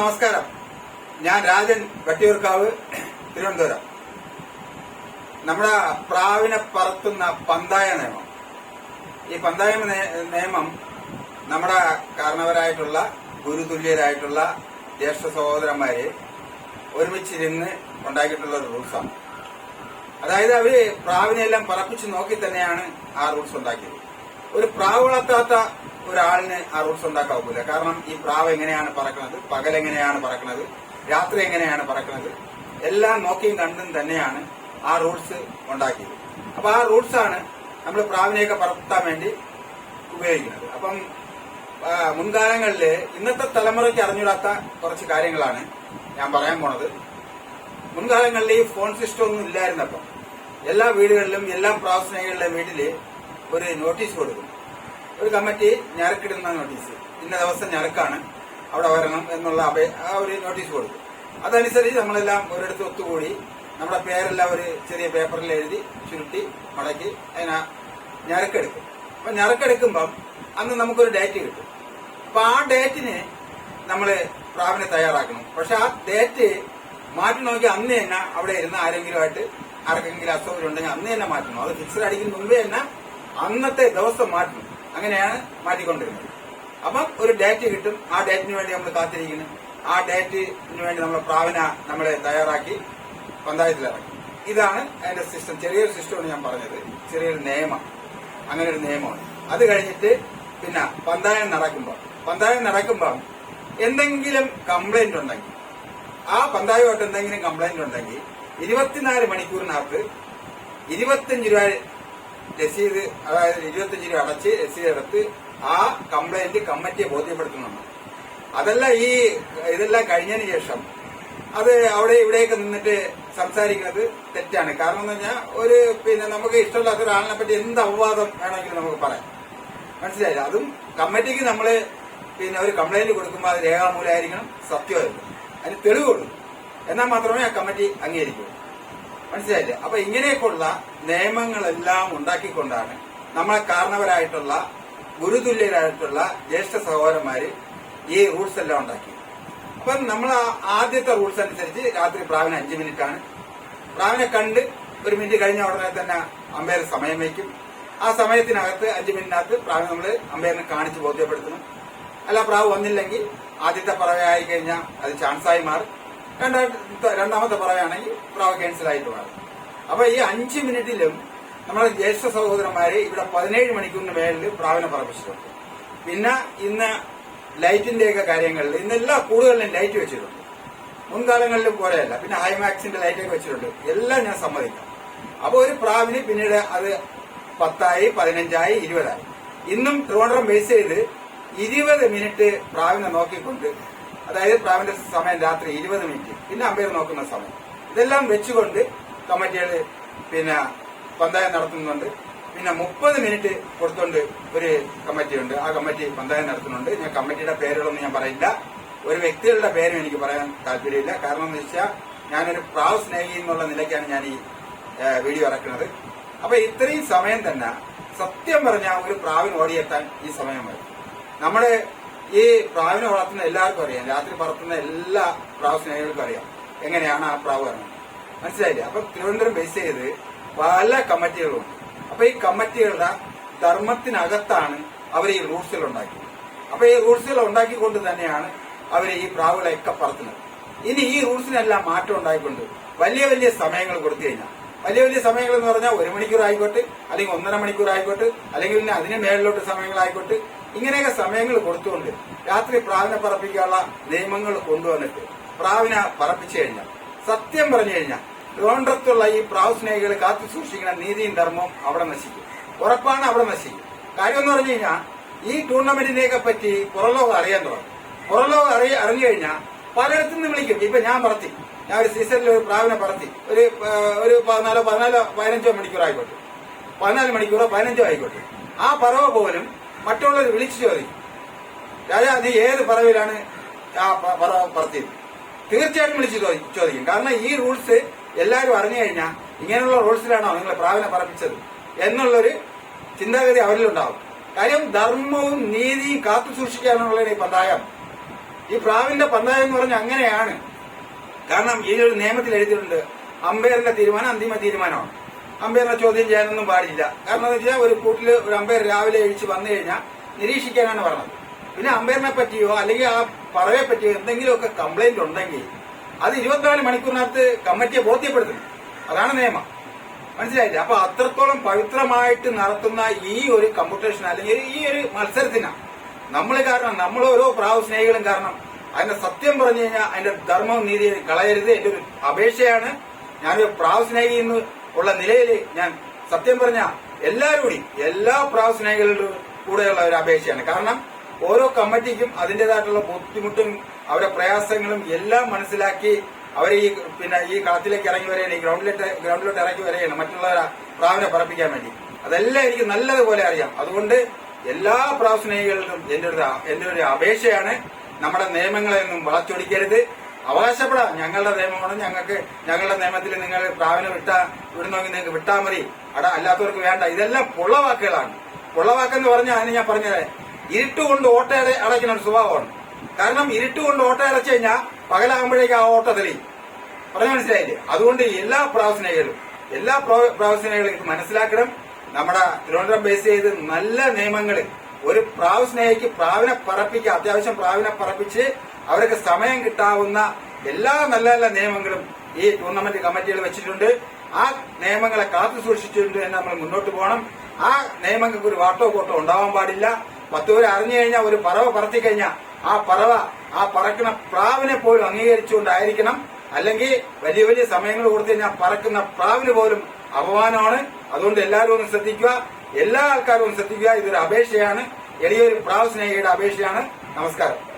നമസ്കാരം. ഞാൻ രാജൻ വട്ടിയൂർക്കാവ് തിരുവനന്തപുരം. നമ്മുടെ പ്രാവിനെ പറത്തുന്ന പന്തായ നിയമം. ഈ പന്തായ നിയമം നമ്മുടെ കാരണവരായിട്ടുള്ള ഗുരുതുല്യരായിട്ടുള്ള ജ്യേഷ്ഠ സഹോദരന്മാര് ഒരുമിച്ചിരുന്ന് ഉണ്ടാക്കിയിട്ടുള്ള ഒരു റൂൾസാണ്. അതായത് അവർ പ്രാവിനെല്ലാം പറപ്പിച്ച് നോക്കി തന്നെയാണ് ആ റൂൾസ് ഉണ്ടാക്കിയത്. ഒരു പ്രാവ് വളർത്താത്ത ഒരാളിന് ആ റൂൾസ് ഉണ്ടാക്കാൻ കാരണം ഈ പ്രാവ് എങ്ങനെയാണ് പറക്കുന്നത് പകൽ എങ്ങനെയാണ് പറക്കുന്നത് രാത്രി എങ്ങനെയാണ് പറക്കുന്നത് എല്ലാം നോക്കിയും കണ്ടും തന്നെയാണ് ആ റൂൾസ് ഉണ്ടാക്കിയത്. അപ്പൊ ആ റൂൾസാണ് നമ്മൾ പ്രാവിനെയൊക്കെ പറത്താൻ വേണ്ടി ഉപയോഗിക്കുന്നത്. അപ്പം മുൻകാലങ്ങളിൽ ഇന്നത്തെ തലമുറയ്ക്ക് അറിഞ്ഞൂടാത്ത കുറച്ച് കാര്യങ്ങളാണ് ഞാൻ പറയാൻ പോണത്. മുൻകാലങ്ങളിൽ ഈ ഫോൺ സിസ്റ്റം ഒന്നും ഇല്ലായിരുന്നപ്പം എല്ലാ വീടുകളിലും എല്ലാ പ്രാവസ്നേഹികളുടെ വീട്ടിൽ ഒരു നോട്ടീസ് കൊടുക്കും. ഒരു കമ്മിറ്റി ഞരക്കിടുന്ന നോട്ടീസ് ഇന്ന ദിവസം ഞരക്കാണ് അവിടെ വരണം എന്നുള്ള അപേ ആ ഒരു നോട്ടീസ് കൊടുക്കും അതനുസരിച്ച് നമ്മളെല്ലാം ഒരിടത്ത് ഒത്തുകൂടി നമ്മുടെ പേരെല്ലാം ഒരു ചെറിയ പേപ്പറിൽ എഴുതി ചുരുട്ടി മടക്കി അതിനാ ഞരക്കെടുക്കും. അപ്പൊ ഞരക്കെടുക്കുമ്പം അന്ന് നമുക്കൊരു ഡേറ്റ് കിട്ടും. അപ്പൊ ആ ഡേറ്റിന് നമ്മൾ പ്രാവിനെ തയ്യാറാക്കണം. പക്ഷെ ആ ഡേറ്റ് മാറ്റി നോക്കി അന്ന് തന്നെ അവിടെ ഇരുന്ന് ആരെങ്കിലുമായിട്ട് ആർക്കെങ്കിലും അസൗകര്യം ഉണ്ടെങ്കിൽ അന്ന് തന്നെ മാറ്റണം. അത് ഫിക്സഡ് അടിക്കുന്ന മുമ്പേ തന്നെ അന്നത്തെ ദിവസം മാറ്റണം. അങ്ങനെയാണ് മാറ്റിക്കൊണ്ടിരുന്നത്. അപ്പം ഒരു ഡേറ്റ് കിട്ടും. ആ ഡേറ്റിന് വേണ്ടി നമ്മൾ കാത്തിരിക്കുന്നു. ആ ഡേറ്റിന് വേണ്ടി നമ്മൾ പ്രാവന നമ്മളെ തയ്യാറാക്കി പഞ്ചായത്തിലിറക്കി ഇതാണ് അതിന്റെ സിസ്റ്റം ചെറിയൊരു സിസ്റ്റമാണ് ഞാൻ പറഞ്ഞത്. ചെറിയൊരു നിയമം. അങ്ങനെ ഒരു നിയമമാണ്. അത് കഴിഞ്ഞിട്ട് പിന്നെ പന്തായം നടക്കുമ്പോൾ പന്തായം നടക്കുമ്പോൾ എന്തെങ്കിലും കംപ്ലൈന്റ് ഉണ്ടെങ്കിൽ ആ പന്തായമായിട്ട് എന്തെങ്കിലും കംപ്ലൈന്റ് ഉണ്ടെങ്കിൽ ഇരുപത്തിനാല് മണിക്കൂറിനകത്ത് ഇരുപത്തിയഞ്ച് രൂപ രസീത് അതായത് ഇരുപത്തഞ്ച് രൂപ അടച്ച് രസീത് എടുത്ത് ആ കംപ്ലൈന്റ് കമ്മിറ്റിയെ ബോധ്യപ്പെടുത്തുന്നുണ്ട്. അതല്ല ഈ ഇതെല്ലാം കഴിഞ്ഞതിന് ശേഷം അത് അവിടെ ഇവിടെയൊക്കെ നിന്നിട്ട് സംസാരിക്കുന്നത് തെറ്റാണ്. കാരണം എന്ന് പറഞ്ഞാൽ ഒരു പിന്നെ നമുക്ക് ഇഷ്ടമില്ലാത്ത ഒരാളിനെ പറ്റി എന്ത് അപവാദം വേണമെങ്കിലും നമുക്ക് പറയാം. മനസ്സിലായില്ല? അതും കമ്മിറ്റിക്ക് നമ്മൾ പിന്നെ ഒരു കംപ്ലൈന്റ് കൊടുക്കുമ്പോൾ അത് രേഖാമൂലമായിരിക്കണം സത്യമായിരുന്നു അതിന് തെളിവ് കൊടുക്കും എന്നാൽ മാത്രമേ ആ കമ്മിറ്റി അംഗീകരിക്കൂ. മനസ്സിലായില്ലേ? അപ്പൊ ഇങ്ങനെയൊക്കെയുള്ള നിയമങ്ങളെല്ലാം ഉണ്ടാക്കിക്കൊണ്ടാണ് നമ്മളെ കാരണവരായിട്ടുള്ള ഗുരുതുല്യരായിട്ടുള്ള ജ്യേഷ്ഠ സഹോദരന്മാര് ഈ റൂൾസ് എല്ലാം ഉണ്ടാക്കി. അപ്പം നമ്മൾ ആദ്യത്തെ റൂൾസ് അനുസരിച്ച് രാത്രി പ്രാവിനെ അഞ്ച് മിനിറ്റ് ആണ് പ്രാവിനെ കണ്ട് ഒരു മിനിറ്റ് കഴിഞ്ഞ ഉടനെ തന്നെ അമ്പയർ സമയം വയ്ക്കും. ആ സമയത്തിനകത്ത് അഞ്ച് മിനിറ്റിനകത്ത് പ്രാവിനെ നമ്മൾ അമ്പയറിനെ കാണിച്ച് ബോധ്യപ്പെടുത്തണം അല്ല പ്രാവ് വന്നില്ലെങ്കിൽ ആദ്യത്തെ പറവയായി കഴിഞ്ഞാൽ അത് ചാൻസായി മാറും. രണ്ടാമത്തെ പറവയാണെങ്കിൽ പ്രാവ് ക്യാൻസൽ ആയിട്ട് മാറും. അപ്പൊ ഈ അഞ്ച് മിനിറ്റിലും നമ്മുടെ ജ്യേഷ്ഠ സഹോദരന്മാര് ഇവിടെ പതിനേഴ് മണിക്കൂറിന് മേളിൽ പ്രാവിനെ പറപ്പിച്ചിട്ടുണ്ട് പിന്നെ ഇന്ന് ലൈറ്റിന്റെയൊക്കെ കാര്യങ്ങളിൽ ഇന്ന് എല്ലാ കൂടുകളിലും ലൈറ്റ് വെച്ചിട്ടുണ്ട്. മുൻകാലങ്ങളിലും പോലെയല്ല. പിന്നെ ഹൈമാക്സിന്റെ ലൈറ്റൊക്കെ വെച്ചിട്ടുണ്ട്. എല്ലാം ഞാൻ സമ്മതിക്കാം. അപ്പൊ ഒരു പ്രാവിന് പിന്നീട് അത് പത്തായി പതിനഞ്ചായി ഇരുപതായി. ഇന്നും ട്രിവാൻഡ്രം ബേസ് ചെയ്ത് ഇരുപത് മിനിറ്റ് പ്രാവിനെ നോക്കിക്കൊണ്ട് അതായത് പ്രാവിന്റെ സമയം രാത്രി ഇരുപത് മിനിറ്റ് പിന്നെ അമ്പയർ നോക്കുന്ന സമയം ഇതെല്ലാം വെച്ചുകൊണ്ട് കമ്മിറ്റികൾ പിന്നെ പന്തായം നടത്തുന്നുണ്ട്. പിന്നെ മുപ്പത് മിനിറ്റ് കൊടുത്തുകൊണ്ട് ഒരു കമ്മിറ്റിയുണ്ട് ആ കമ്മിറ്റി പന്തായം നടത്തുന്നുണ്ട്. ഞാൻ കമ്മിറ്റിയുടെ പേരുകളൊന്നും ഞാൻ പറയില്ല. ഒരു വ്യക്തികളുടെ പേരും എനിക്ക് പറയാൻ താല്പര്യമില്ല. കാരണം എന്ന് വെച്ചാൽ ഞാനൊരു പ്രാവ് സ്നേഹി എന്നുള്ള നിലയ്ക്കാണ് ഞാൻ ഈ വീഡിയോ ഇറക്കുന്നത്. അപ്പൊ ഇത്രയും സമയം തന്നെ സത്യം പറഞ്ഞാൽ ഒരു പ്രാവിന് ഓടിയെത്താൻ ഈ സമയം വരും. നമ്മുടെ ഈ പ്രാവിനെ വളർത്തുന്ന എല്ലാവർക്കും അറിയാം. രാത്രി പറത്തുന്ന എല്ലാ പ്രാവ് സ്നേഹികൾക്കും അറിയാം. എങ്ങനെയാണ് ആ പ്രാവ് ഇറങ്ങുന്നത്? മനസ്സിലായില്ലേ? അപ്പൊ തിരുവനന്തപുരം ബേസ് ചെയ്ത് പല കമ്മിറ്റികളുണ്ട് അപ്പൊ ഈ കമ്മിറ്റികളുടെ ധർമ്മത്തിനകത്താണ് അവർ ഈ റൂൾസുകൾ ഉണ്ടാക്കിയത്. അപ്പൊ ഈ റൂൾസുകൾ ഉണ്ടാക്കിക്കൊണ്ട് തന്നെയാണ് അവർ ഈ പ്രാവുകളെയൊക്കെ പറത്തുന്നത്. ഇനി ഈ റൂൾസിനെല്ലാം മാറ്റം ഉണ്ടായിക്കൊണ്ട് വലിയ വലിയ സമയങ്ങൾ കൊടുത്തു കഴിഞ്ഞാൽ വലിയ വലിയ സമയങ്ങൾ എന്ന് പറഞ്ഞാൽ ഒരു മണിക്കൂർ ആയിക്കോട്ടെ അല്ലെങ്കിൽ ഒന്നര മണിക്കൂർ ആയിക്കോട്ടെ അല്ലെങ്കിൽ പിന്നെ അതിന് മേളിലോട്ട് സമയങ്ങളായിക്കോട്ടെ ഇങ്ങനെയൊക്കെ സമയങ്ങൾ കൊടുത്തുകൊണ്ട് രാത്രി പ്രാവിനെ പറപ്പിക്കാനുള്ള നിയമങ്ങൾ കൊണ്ടുവന്നിട്ട് പ്രാവിനെ പറപ്പിച്ചു കഴിഞ്ഞാൽ സത്യം പറഞ്ഞു കഴിഞ്ഞാൽ ട്രിവാൻഡ്രത്തുള്ള ഈ പ്രാവസ്നേഹികൾ കാത്തു സൂക്ഷിക്കുന്ന നീതിയും ധർമ്മവും അവിടെ നശിക്കും. ഉറപ്പാണ് അവിടെ നശിക്കും. കാര്യം എന്ന് പറഞ്ഞു കഴിഞ്ഞാൽ ഈ ടൂർണമെന്റിനെയൊക്കെ പറ്റി പുറലോകം അറിയാൻ തുടങ്ങും. പുറലോകം അറിയ അറിഞ്ഞു കഴിഞ്ഞാൽ പലയിടത്തു നിന്ന് വിളിക്കും. ഇപ്പൊ ഞാൻ പറത്തി. ഞാൻ ഒരു സീസണിൽ ഒരു പ്രാവിനെ പറത്തി. ഒരു ഒരു പതിനാലോ പതിനാലോ പതിനഞ്ചോ മണിക്കൂർ ആയിക്കോട്ടെ. പതിനാല് മണിക്കൂറോ പതിനഞ്ചോ ആയിക്കോട്ടെ. ആ പറവ പോലും മറ്റുള്ളവർ വിളിച്ചു ചോദിക്കും. രാജാ നീ ഏത് പറവിലാണ് ആ പ- പറവ പറത്തിയത്? തീർച്ചയായിട്ടും വിളിച്ച് ചോദി- ചോദിക്കും. കാരണം ഈ റൂൾസ് എല്ലാവരും അറിഞ്ഞു കഴിഞ്ഞാൽ ഇങ്ങനെയുള്ള റൂൾസിലാണോ നിങ്ങളെ പ്രാവിനെ പറപ്പിച്ചത് എന്നുള്ളൊരു ചിന്താഗതി അവരിലുണ്ടാവും. കാര്യം ധർമ്മവും നീതിയും കാത്തു സൂക്ഷിക്കാനുള്ള ഈ പന്തായം ഈ പ്രാവിന്റെ പന്തായം എന്ന് പറഞ്ഞാൽ അങ്ങനെയാണ്. കാരണം ഈ ഒരു നിയമത്തിൽ എഴുതിയിട്ടുണ്ട് അമ്പയറിന്റെ തീരുമാനം അന്തിമ തീരുമാനമാണ്. അമ്പയറിനെ ചോദ്യം ചെയ്യാനൊന്നും പാടില്ല. കാരണം എന്താ വെച്ചാൽ ഒരു കൂട്ടിൽ ഒരു അമ്പയർ രാവിലെ എഴിച്ച് വന്നു കഴിഞ്ഞാൽ നിരീക്ഷിക്കാനാണ് പറഞ്ഞത്. പിന്നെ അമ്പയറിനെ പറ്റിയോ അല്ലെങ്കിൽ ആ പറവയെ പറ്റി എന്തെങ്കിലുമൊക്കെ കംപ്ലൈന്റ് ഉണ്ടെങ്കിൽ അത് ഇരുപത്തിനാല് മണിക്കൂറിനകത്ത് കമ്മിറ്റിയെ ബോധ്യപ്പെടുത്തുന്നു അതാണ് നിയമം. മനസ്സിലായില്ലേ? അപ്പൊ അത്രത്തോളം പവിത്രമായിട്ട് നടത്തുന്ന ഈ ഒരു കമ്പ്യൂട്ടേഷൻ അല്ലെങ്കിൽ ഈ ഒരു മത്സരത്തിനാണ് നമ്മൾ കാരണം നമ്മൾ ഓരോ പ്രാവ് സ്നേഹികളും കാരണം അതിന്റെ സത്യം പറഞ്ഞു കഴിഞ്ഞാൽ അതിന്റെ ധർമ്മവും നീതി കളയരുത് എന്റെ ഒരു അപേക്ഷയാണ്. ഞാനൊരു പ്രാവ് സ്നേഹി എന്ന് ഉള്ള നിലയിൽ ഞാൻ സത്യം പറഞ്ഞ എല്ലാവരും കൂടി എല്ലാ പ്രാവ് സ്നേഹികളുടെ കൂടെയുള്ള ഒരു അപേക്ഷയാണ്. കാരണം ഓരോ കമ്മിറ്റിക്കും അതിന്റേതായിട്ടുള്ള ബുദ്ധിമുട്ടും അവരുടെ പ്രയാസങ്ങളും എല്ലാം മനസ്സിലാക്കി അവരെ ഈ പിന്നെ ഈ കളത്തിലേക്ക് ഇറങ്ങി വരെയാണ് ഈ ഗ്രൗണ്ടിലോട്ട് ഗ്രൗണ്ടിലോട്ട് ഇറങ്ങി വരെയാണ് മറ്റുള്ളവരെ പ്രാവിനെ പറപ്പിക്കാൻ വേണ്ടി. അതെല്ലാം എനിക്ക് നല്ലതുപോലെ അറിയാം. അതുകൊണ്ട് എല്ലാ പ്രാവ് സ്നേഹികൾക്കും എന്റെ ഒരു എന്റെ ഒരു അപേക്ഷയാണ്. നമ്മുടെ നിയമങ്ങളെ ഒന്നും വളച്ചൊടിക്കരുത്. അവകാശപ്പെടാം. ഞങ്ങളുടെ നിയമമാണ്. ഞങ്ങൾക്ക് ഞങ്ങളുടെ നിയമത്തിൽ നിങ്ങൾ പ്രാവിനെ വിട്ടാ വിടുന്നെങ്കിൽ നിങ്ങൾക്ക് വിട്ടാൽ മതി. അട അല്ലാത്തവർക്ക് വേണ്ട. ഇതെല്ലാം പൊള്ളവാക്കുകളാണ്. പൊള്ളവാക്കെന്ന് പറഞ്ഞാൽ അതിന് ഞാൻ പറഞ്ഞത് ഇരുട്ട് കൊണ്ട് ഓട്ട അടയ്ക്കുന്ന ഒരു സ്വഭാവമാണ് കാരണം ഇരുട്ടുകൊണ്ട് ഓട്ട അടച്ചു കഴിഞ്ഞാൽ പകലാകുമ്പോഴേക്ക് ആ ഓട്ട തെളിയും. പറഞ്ഞു മനസ്സിലായില്ലേ? അതുകൊണ്ട് എല്ലാ പ്രാവസ്നേഹികളും എല്ലാ പ്രാവസ്നേഹികളും ഇത് മനസ്സിലാക്കണം. നമ്മുടെ തിരുവനന്തപുരം ബേസ് ചെയ്ത് നല്ല നിയമങ്ങൾ ഒരു പ്രാവ് സ്നേഹിക്ക് പ്രാവിനെ പറപ്പിക്കുക അത്യാവശ്യം പ്രാവിനെ പറപ്പിച്ച് അവർക്ക് സമയം കിട്ടാവുന്ന എല്ലാ നല്ല നല്ല നിയമങ്ങളും ഈ ടൂർണമെന്റ് കമ്മിറ്റികൾ വെച്ചിട്ടുണ്ട്. ആ നിയമങ്ങളെ കാത്തു സൂക്ഷിച്ചിട്ടുണ്ട് എന്ന് നമ്മൾ മുന്നോട്ട് പോകണം. ആ നിയമങ്ങൾക്ക് ഒരു വാട്ടോ കോട്ടോ ഉണ്ടാവാൻ പാടില്ല. പേര് അറിഞ്ഞു കഴിഞ്ഞാൽ ഒരു പറവ പറത്തി കഴിഞ്ഞാൽ ആ പറവ ആ പറക്കുന്ന പ്രാവിനെ പോലും അംഗീകരിച്ചുകൊണ്ടായിരിക്കണം. അല്ലെങ്കിൽ വലിയ വലിയ സമയങ്ങൾ കൊടുത്തു കഴിഞ്ഞാൽ പറക്കുന്ന പ്രാവിന് പോലും അപമാനമാണ്. അതുകൊണ്ട് എല്ലാവരും ഒന്ന് ശ്രദ്ധിക്കുക. എല്ലാ ആൾക്കാരും ഒന്ന് ശ്രദ്ധിക്കുക. ഇതൊരു അപേക്ഷയാണ്. എളിയൊരു പ്രാവ് സ്നേഹിയുടെ അപേക്ഷയാണ്. നമസ്കാരം.